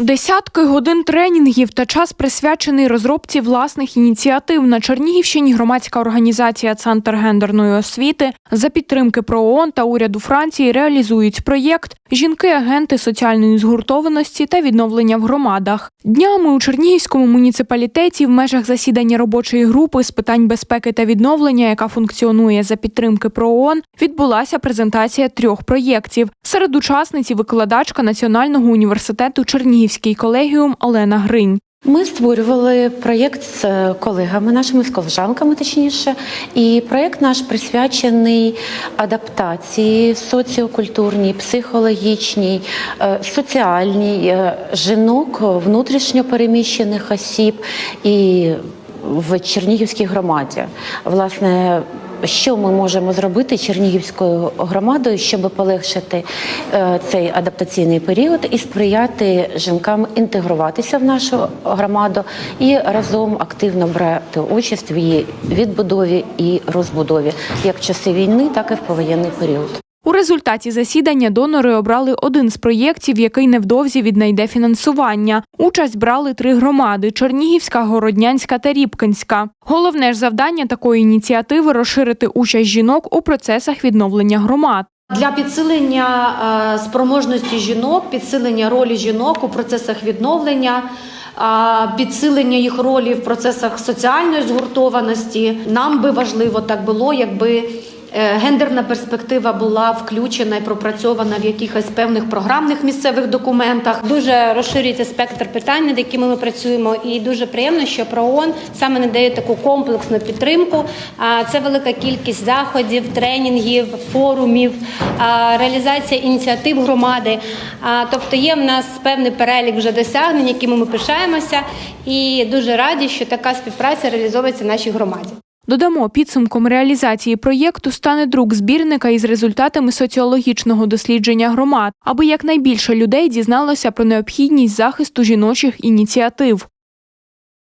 Десятки годин тренінгів та час присвячений розробці власних ініціатив на Чернігівщині. Громадська організація Центр гендерної освіти за підтримки ПРООН та уряду Франції реалізують проєкт Жінки-агенти соціальної згуртованості та відновлення в громадах. Днями у Чернігівському муніципалітеті в межах засідання робочої групи з питань безпеки та відновлення, яка функціонує за підтримки ПРООН, відбулася презентація трьох проєктів. Серед учасниць викладачка Національного університету Чернігівський колегіум Олена Гринь. Ми створювали проєкт з е, колегами нашими, з колежанками точніше. І проєкт наш присвячений адаптації соціокультурній, психологічній, е, соціальній е, жінок, внутрішньо переміщених осіб і в Чернігівській громаді. Власне, що ми можемо зробити Чернігівською громадою, щоб полегшити е, цей адаптаційний період і сприяти жінкам інтегруватися в нашу громаду і разом активно брати участь в її відбудові і розбудові, як в часи війни, так і в повоєнний період. У результаті засідання донори обрали один з проєктів, який невдовзі віднайде фінансування. Участь брали три громади: Чернігівська, Городнянська та Рібкинська. Головне ж завдання такої ініціативи розширити участь жінок у процесах відновлення громад. Для підсилення е, спроможності жінок, підсилення ролі жінок у процесах відновлення, е, підсилення їх ролі в процесах соціальної згуртованості. Нам би важливо так було, якби гендерна перспектива була включена і пропрацьована в якихось певних програмних місцевих документах. Дуже розширюється спектр питань, над якими ми працюємо, і дуже приємно, що ПРООН саме надає таку комплексну підтримку. А, Це велика кількість заходів, тренінгів, форумів, реалізація ініціатив громади. Тобто є в нас певний перелік вже досягнень, якими ми пишаємося, і дуже раді, що така співпраця реалізовується в нашій громаді. Додамо, підсумком реалізації проєкту стане друк збірника із результатами соціологічного дослідження громад, аби якнайбільше людей дізналося про необхідність захисту жіночих ініціатив.